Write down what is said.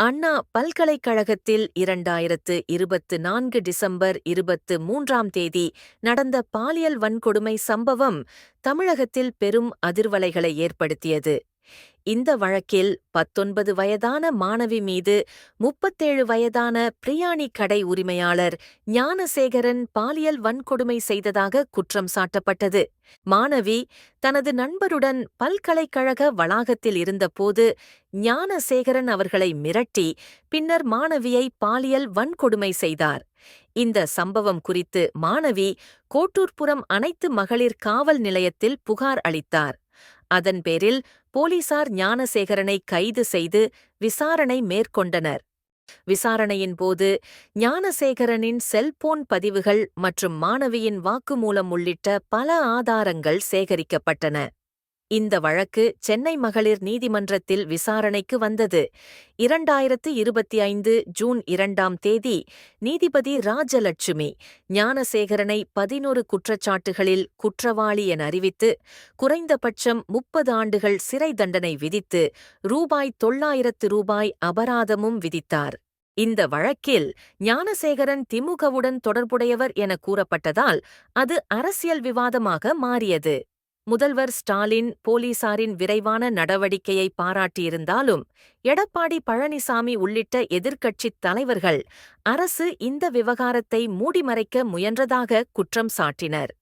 அண்ணா பல்கலைக்கழகத்தில் இரண்டாயிரத்து இருபத்து நான்கு டிசம்பர் இருபத்து மூன்றாம் தேதி நடந்த பாலியல் வன்கொடுமை சம்பவம் தமிழகத்தில் பெரும் அதிர்வலைகளை ஏற்படுத்தியது. இந்த வழக்கில் பத்தொன்பது வயதான மாணவி மீது முப்பத்தேழு வயதான பிரியாணி கடை உரிமையாளர் ஞானசேகரன் பாலியல் வன்கொடுமை செய்ததாக குற்றம் சாட்டப்பட்டது. மாணவி தனது நண்பருடன் பல்கலைக்கழக வளாகத்தில் இருந்தபோது ஞானசேகரன் அவர்களை மிரட்டி பின்னர் மாணவியை பாலியல் வன்கொடுமை செய்தார். இந்த சம்பவம் குறித்து மாணவி கோட்டூர்புரம் அனைத்து மகளிர் காவல் நிலையத்தில் புகார் அளித்தார். அதன் பேரில் போலீசார் ஞானசேகரனை கைது செய்து விசாரணை மேற்கொண்டனர். விசாரணையின் போது ஞானசேகரனின் செல்போன் பதிவுகள் மற்றும் மாணவியின் வாக்குமூலம் உள்ளிட்ட பல ஆதாரங்கள் சேகரிக்கப்பட்டன. இந்த வழக்கு சென்னை மகளிர் நீதிமன்றத்தில் விசாரணைக்கு வந்தது. இரண்டாயிரத்து இருபத்தி ஐந்து ஜூன் இரண்டாம் தேதி நீதிபதி ராஜலட்சுமி ஞானசேகரனை பதினொரு குற்றச்சாட்டுகளில் குற்றவாளி என அறிவித்து குறைந்தபட்சம் முப்பது ஆண்டுகள் சிறை தண்டனை விதித்து ரூபாய் தொள்ளாயிரத்து ரூபாய் அபராதமும் விதித்தார். இந்த வழக்கில் ஞானசேகரன் திமுகவுடன் தொடர்புடையவர் என கூறப்பட்டதால் அது அரசியல் விவாதமாக மாறியது. முதல்வர் ஸ்டாலின் போலீசாரின் விரைவான நடவடிக்கையை பாராட்டியிருந்தாலும் எடப்பாடி பழனிசாமி உள்ளிட்ட எதிர்க்கட்சித் தலைவர்கள் அரசு இந்த விவகாரத்தை மூடிமறைக்க முயன்றதாக குற்றம் சாட்டினர்.